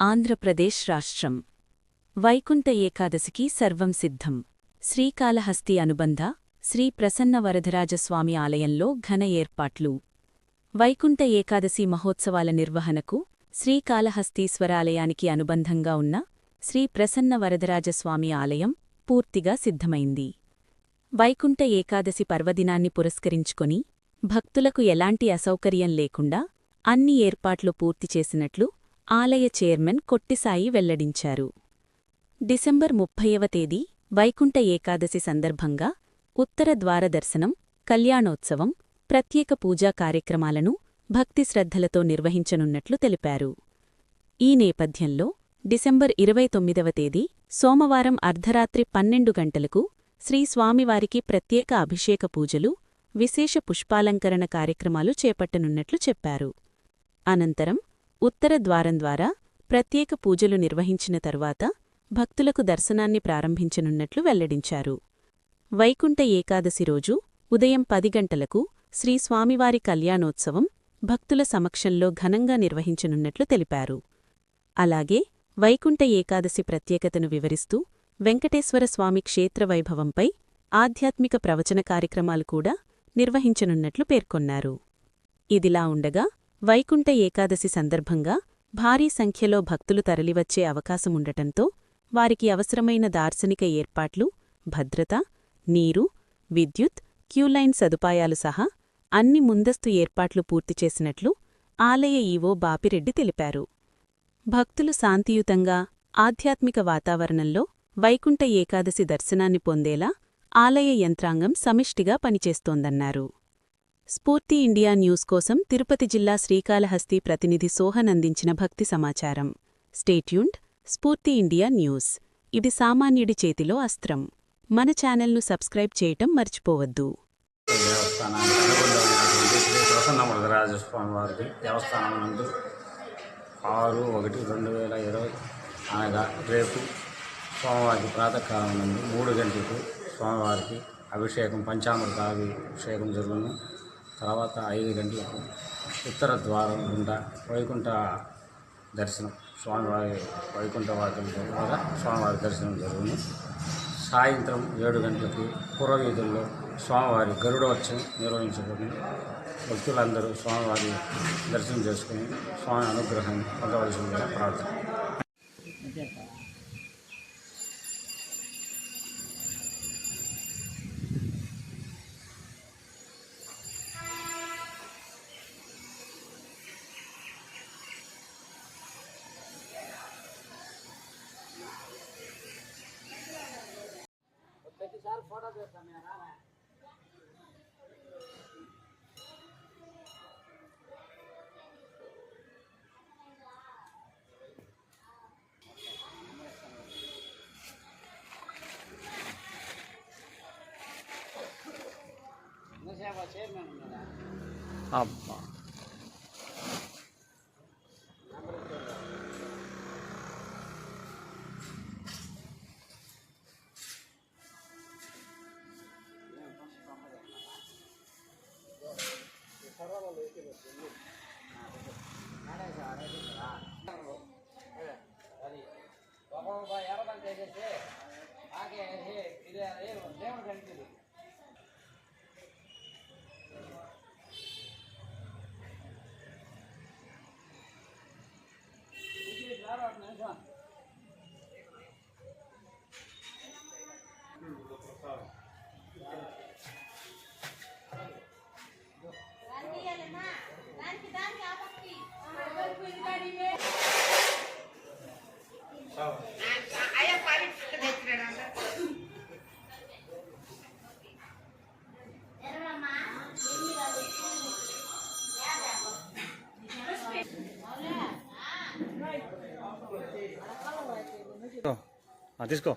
ఆంధ్రప్రదేశ్ రాష్ట్రం. వైకుంఠ ఏకాదశికి సర్వం సిద్ధం. శ్రీకాళహస్తి అనుబంధ శ్రీ ప్రసన్న వరదరాజస్వామి ఆలయంలో ఘన ఏర్పాట్లు. వైకుంఠ ఏకాదశి మహోత్సవాల నిర్వహణకు శ్రీకాళహస్తీశ్వరాలయానికి అనుబంధంగా ఉన్న శ్రీ ప్రసన్న వరదరాజస్వామి ఆలయం పూర్తిగా సిద్ధమైంది. వైకుంఠ ఏకాదశి పర్వదినాన్ని పురస్కరించుకొని భక్తులకు ఎలాంటి అసౌకర్యం లేకుండా అన్ని ఏర్పాట్లు పూర్తి చేసినట్లు ఆలయ చైర్మన్ కొట్టిసాయి వెల్లడించారు. డిసెంబర్ ముప్పైవ తేదీ వైకుంఠ ఏకాదశి సందర్భంగా ఉత్తర ద్వార దర్శనం కళ్యాణోత్సవం ప్రత్యేక పూజా కార్యక్రమాలను భక్తి శ్రద్ధలతో నిర్వహించనున్నట్లు తెలిపారు. ఈ నేపథ్యంలో డిసెంబర్ ఇరవై తొమ్మిదవ తేదీ సోమవారం అర్ధరాత్రి పన్నెండు గంటలకు శ్రీ స్వామివారికి ప్రత్యేక అభిషేక పూజలు విశేష పుష్పాలంకరణ కార్యక్రమాలు చేపట్టనున్నట్లు చెప్పారు. అనంతరం ఉత్తర ద్వారం ద్వారా ప్రత్యేక పూజలు నిర్వహించిన తరువాత భక్తులకు దర్శనాన్ని ప్రారంభించనున్నట్లు వెల్లడించారు. వైకుంఠ ఏకాదశి రోజు ఉదయం పది గంటలకు శ్రీ స్వామివారి కళ్యాణోత్సవం భక్తుల సమక్షంలో ఘనంగా నిర్వహించనున్నట్లు తెలిపారు. అలాగే వైకుంఠ ఏకాదశి ప్రత్యేకతను వివరిస్తూ వెంకటేశ్వర స్వామి క్షేత్ర వైభవంపై ఆధ్యాత్మిక ప్రవచన కార్యక్రమాలు కూడా నిర్వహించనున్నట్లు పేర్కొన్నారు. ఇదిలా ఉండగా వైకుంఠ ఏకాదశి సందర్భంగా భారీ సంఖ్యలో భక్తులు తరలివచ్చే అవకాశముండటంతో వారికి అవసరమైన దార్శనిక ఏర్పాట్లు భద్రత నీరు విద్యుత్ క్యూలైన్ సదుపాయాలు సహా అన్ని ముందస్తు ఏర్పాట్లు పూర్తి చేసినట్లు ఆలయ ఈవో బాపిరెడ్డి తెలిపారు. భక్తులు శాంతియుతంగా ఆధ్యాత్మిక వాతావరణంలో వైకుంఠ ఏకాదశి దర్శనాన్ని పొందేలా ఆలయ యంత్రాంగం సమిష్టిగా పనిచేస్తోందన్నారు. స్ఫూర్తి ఇండియా న్యూస్ కోసం తిరుపతి జిల్లా శ్రీకాళహస్తి ప్రతినిధి సోహన్ అందించిన భక్తి సమాచారం. స్టేట్యూండ్ స్ఫూర్తి ఇండియా న్యూస్. ఇది సామాన్యుడి చేతిలో అస్త్రం. మన ఛానల్ను సబ్స్క్రైబ్ చేయటం మర్చిపోవద్దు. ఆరు ఒకటి రెండు వేల ఇరవై అనగా రేపు సోమవారికి ప్రాతకాలం నుండి మూడు గంటలకు స్వామివారికి అభిషేకం పంచామృత అభిషేకం జరుగును. తర్వాత ఐదు గంటలకు ఉత్తర ద్వారం గుండా వైకుంఠ దర్శనం స్వామివారి వైకుంఠ వాకిల ద్వారా స్వామివారి దర్శనం జరుగును. సాయంత్రం ఏడు గంటలకి పూర్వవీధుల్లో స్వామివారి గరుడోత్సవం నిర్వహించబడింది భక్తులందరూ స్వామివారి దర్శనం చేసుకుని స్వామి అనుగ్రహం పొందవలసిందిగా ప్రార్థన. అబ్బా ఆ, తీసుకో Thank తీసుకో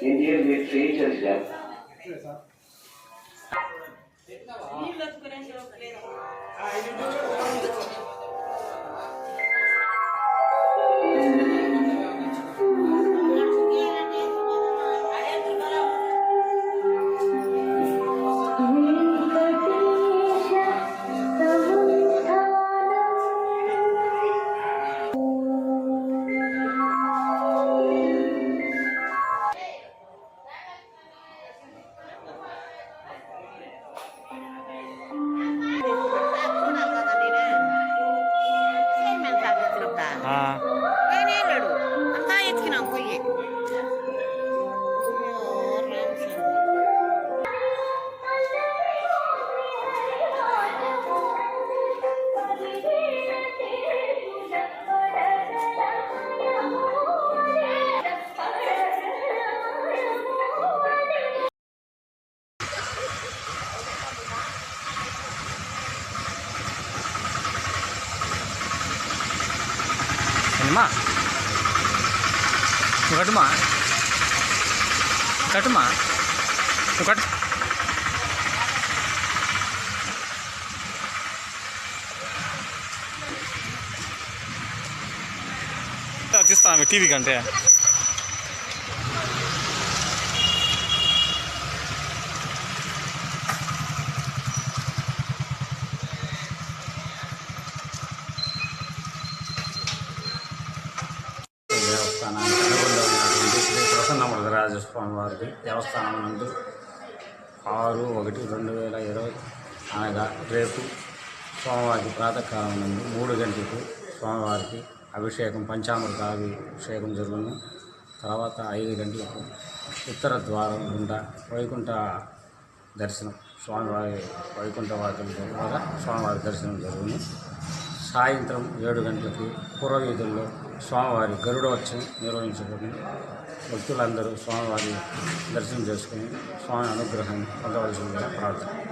Indian military intelligence నేనే లేడు అంతా ఎత్తికినాం పొయ్యి घटमा? घटमा? तो घट। तरह में टी वी घंटे हैं? నాలుగు ఆరు ఒకటి రెండు వేల ఇరవై అనగా రేపు స్వామివారికి ప్రాతకాలం నుండి మూడు గంటలకు స్వామివారికి అభిషేకం పంచామృత అభిషేకం జరుగును. తర్వాత ఐదు గంటలకు ఉత్తర ద్వారం గుండా వైకుంఠ దర్శనం స్వామివారి వైకుంఠ వాకిల ద్వారా స్వామివారి దర్శనం జరుగును. సాయంత్రం ఏడు గంటలకి పురవీధుల్లో స్వామివారి గరుడోత్సవం నిర్వహించబడింది. భక్తులందరూ స్వామివారి దర్శనం చేసుకుని స్వామి అనుగ్రహం పొందవలసిందిగా ప్రార్థన.